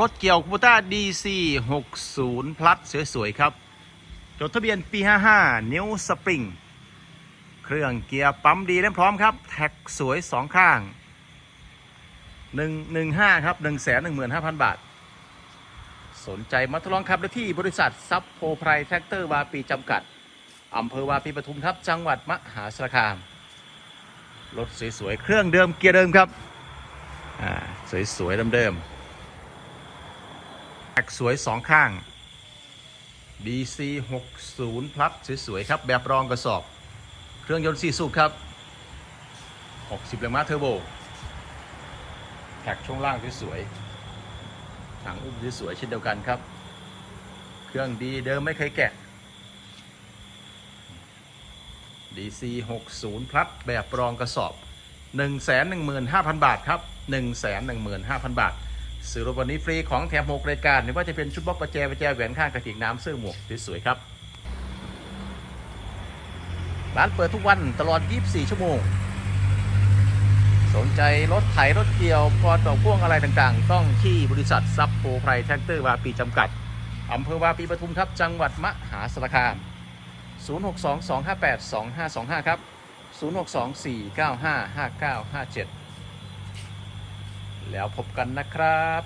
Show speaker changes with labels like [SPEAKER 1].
[SPEAKER 1] รถเกี่ยวคูปต้า DC 60 plus สวย ๆ ครับ จดทะเบียนปี 55 นิ้วสปริง เครื่องเกียร์ปั๊มดีและพร้อมครับ แท็กสวย 2 ข้าง 115 ครับ 115,000 บาท สนใจมาทดลองขับได้ที่บริษัท ซับโพไพรแท็กเตอร์วาปีจำกัด อำเภอวาปีปทุมครับ จังหวัดมหาสารคาม รถสวย ๆ เครื่องเดิมเกียร์เดิมครับ อ่า สวย ๆ เดิมๆ กสวยสองข้าง DC 60 plus สวยๆ ครับ แบบรองกระสอบ เครื่องยนต์4สูบครับ 60แรงม้าเทอร์โบแท็กช่วงล่างสวยๆถังอุ้มสวยๆเช่นเดียวกันครับ เครื่องดีเดิมไม่เคยแกะ DC 60 plus แบบรองกระสอบ 115,000 บาทครับ 115,000 บาท ซื้อรถวันนี้ฟรีของแถม6รายการไม่ว่าจะเป็นชุดบล็อกประแจประแจแหวนข้างกระติกน้ำเสื้อหมวกสวยๆครับ ร้านเปิดทุกวันตลอด 24 ชั่วโมง สนใจรถไถรถเกี่ยวพอต่อพ่วงอะไรต่างๆ ต้องที่บริษัทซับโปรไพรแท็กเตอร์วาปีจำกัดอำเภอวาปีปทุมครับจังหวัดมหาสารคาม 0622582525 ครับ 0624955957 แล้วพบกันนะครับ